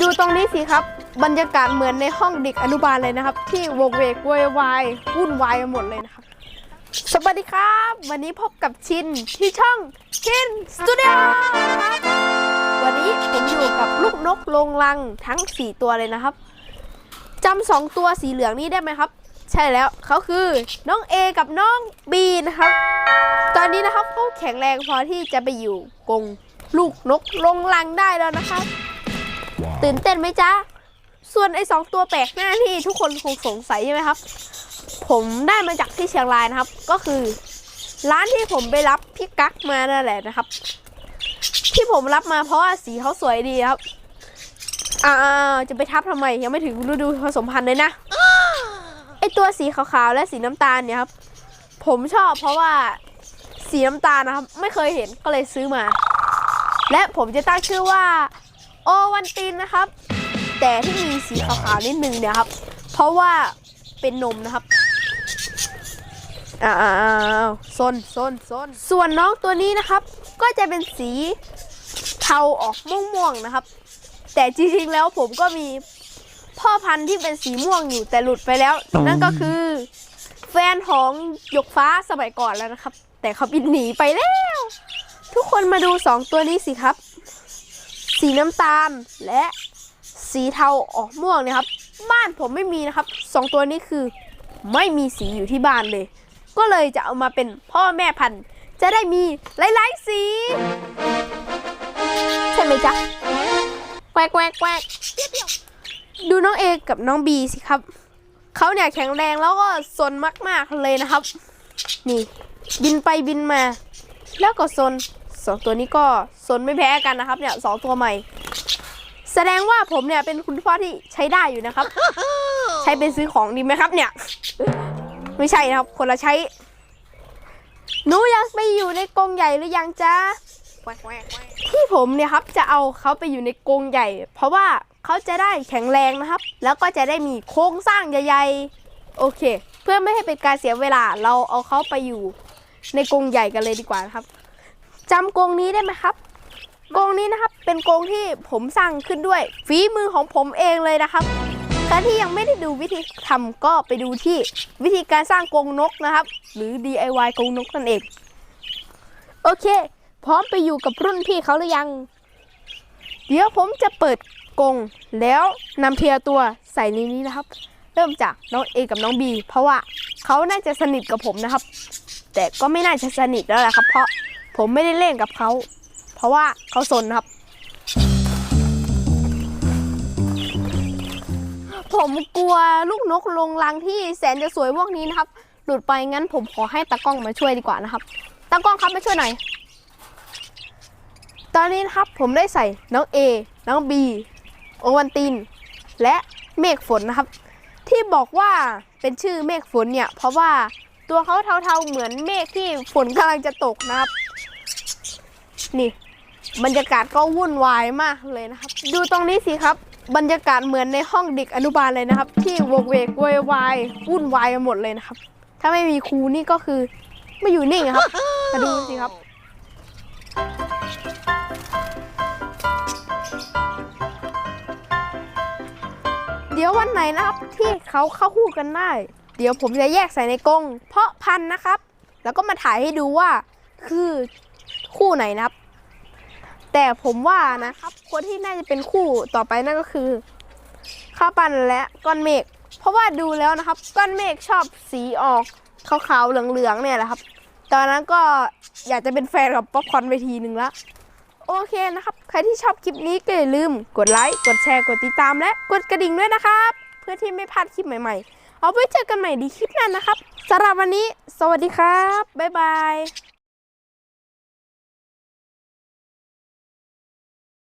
ดูตรงนี้สิครับ บรรยากาศเหมือนในห้องเด็กอนุบาลเลยนะครับ ที่วกเวกโวยวายวุ่นวายกันหมดเลยนะครับ สวัสดีครับ วันนี้พบกับชินที่ช่องชินสตูดิโอครับวันนี้ผมอยู่กับลูกนกลงรังทั้ง 4 ตัวเลยนะครับจำสองตัวสีเหลืองนี้ได้ไหมครับ ใช่แล้วเขาคือน้อง A กับน้อง B นะครับ ตอนนี้นะครับเขาแข็งแรงพอที่จะไปอยู่กรงลูกนกลงรังได้แล้วนะครับ ตื่นเต้นไหมจ๊ะ ส่วนไอ้สองตัวแปลกหน้าที่ทุกคนคงสงสัยใช่ไหมครับ ผมได้มาจากที่เชียงรายนะครับ ก็คือ ร้านที่ผมไปรับพี่กั๊กมานั่นแหละนะครับ ที่ผมรับมาเพราะว่าสีเขาสวยดีครับอ่าจะไปทับทำไมยังไม่ถึงฤดูผสมพันธุ์เลยนะไอตัวสีขาวๆและสีน้ำตาลเนี่ยครับ ผมชอบเพราะว่าสีน้ำตาลนะครับ ไม่เคยเห็นก็เลยซื้อมา และผมจะตั้งชื่อว่า โอวันตินนะครับ แต่ที่มีสีขาวๆนิดนึงเนี่ยครับ เพราะว่าเป็นนมนะครับอ้าวซนซนซนส่วนน้องตัวนี้นะครับ ก็จะเป็นสีเทาออกม่วงๆนะครับ แต่จริงๆแล้วผมก็มีพ่อพันธุ์ที่เป็นสีม่วงอยู่แต่หลุดไปแล้ว นั่นก็คือ แฟนของหยกฟ้าสมัยก่อนแล้วนะครับ แต่เขาบินหนีไปแล้ว ทุกคนมาดูสองตัวนี้สิครับ สีน้ำตาลและสีเทาออกม่วงนะครับ บ้านผมไม่มีนะครับสองตัวนี้คือไม่มีสีอยู่ที่บ้านเลย ก็เลยจะเอามาเป็นพ่อแม่พันธุ์ จะได้มีหลายๆสี ใช่ไหมจ๊ะแควกแควกแควกดูน้องเอกับน้องบีสิครับเขาเนี่ยแข็งแรงแล้วก็สนมาก ๆ เลยนะครับ นี่ บินไปบินมา แล้วก็ซน สองตัวนี้ก็ซนไม่แพ้กันนะครับเนี่ยสองตัวใหม่ แสดงว่าผมเนี่ยเป็นคุณพ่อที่ใช้ได้อยู่นะครับ ใช้ไปซื้อของดีไหมครับ เนี่ย ไม่ใช่นะครับ คนละใช้หนูอยากไปอยู่ในกรงใหญ่หรือยังจ๊ะที่ผมเนี่ยครับจะเอาเขาไปอยู่ในกรงใหญ่ เพราะว่าเขาจะได้แข็งแรงนะครับ แล้วก็จะได้มีโครงสร้างใหญ่ๆโอเค เพื่อไม่ให้เป็นการเสียเวลาเราเอาเขาไปอยู่ในกรงใหญ่กันเลยดีกว่านะครับ จำกรงนี้ได้ไหมครับกรงนี้นะครับเป็นกรงที่ผมสร้างขึ้นด้วย ฝีมือของผมเองเลยนะครับใครที่ยังไม่ได้ดูวิธีทำก็ไปดูที่วิธีการสร้างกรงนกนะครับ หรือ DIY กรงนกนั่นเองโอเค พร้อมไปอยู่กับรุ่นพี่เขาหรือยัง เดี๋ยวผมจะเปิดกรงแล้วนำเทียตัวใส่ในนี้นะครับ เริ่มจากน้องเอกับน้องบีเพราะว่าเขาน่าจะสนิทกับผมนะครับ แต่ก็ไม่น่าจะสนิทแล้วแหละครับ เพราะ ผมไม่ได้เล่นกับเขา เพราะว่าเขาสนครับ ผมกลัวลูกนกลงรังที่แสนจะสวยพวกนี้นะครับ หลุดไปงั้นผมขอให้ตากล้องมาช่วยดีกว่านะครับตากล้องครับมาช่วยหน่อยตอนนี้นะครับผมได้ใส่น้อง A น้อง B โอวันติน และเมฆฝนนะครับ ที่บอกว่าเป็นชื่อเมฆฝนเนี่ย เพราะว่าตัวเขาเทาๆเหมือนเมฆที่ฝนกำลังจะตกนะครับ นี่ บรรยากาศก็วุ่นวายมากเลยนะครับ ดูตรงนี้สิครับ บรรยากาศเหมือนในห้องเด็กอนุบาลเลยนะครับ ที่วกเวกโวยวายวุ่นวายกันหมดเลยนะครับ ถ้าไม่มีครูนี่ก็คือไม่อยู่นิ่งครับ มาดูสิครับเดี๋ยววันไหนนะครับที่เขาเข้าคู่กันได้ เดี๋ยวผมจะแยกใส่ในกรงเพาะพันธุ์นะครับ แล้วก็มาถ่ายให้ดูว่าคือคู่ไหนนะครับ แต่ผมว่านะ ครับคนที่น่าจะเป็นคู่ต่อไปนั่นก็คือข้าวปั้นและก้อนเมฆเพราะว่าดูแล้วนะครับ ก้อนเมฆชอบสีออกขาวๆเหลืองๆเนี่ยแหละครับ ตอนนั้นก็อยากจะเป็นแฟนกับป๊อปคอนไปทีหนึ่งละโอเคนะครับ ใครที่ชอบคลิปนี้ก็อย่าลืม กดไลค์กดแชร์กดติดตามและกดกระดิ่งด้วยนะครับ เพื่อที่ไม่พลาดคลิปใหม่ๆ เอาไว้เจอกันใหม่ดีคลิปหน้านะครับสำหรับวันนี้ สวัสดีครับบ๊ายบาย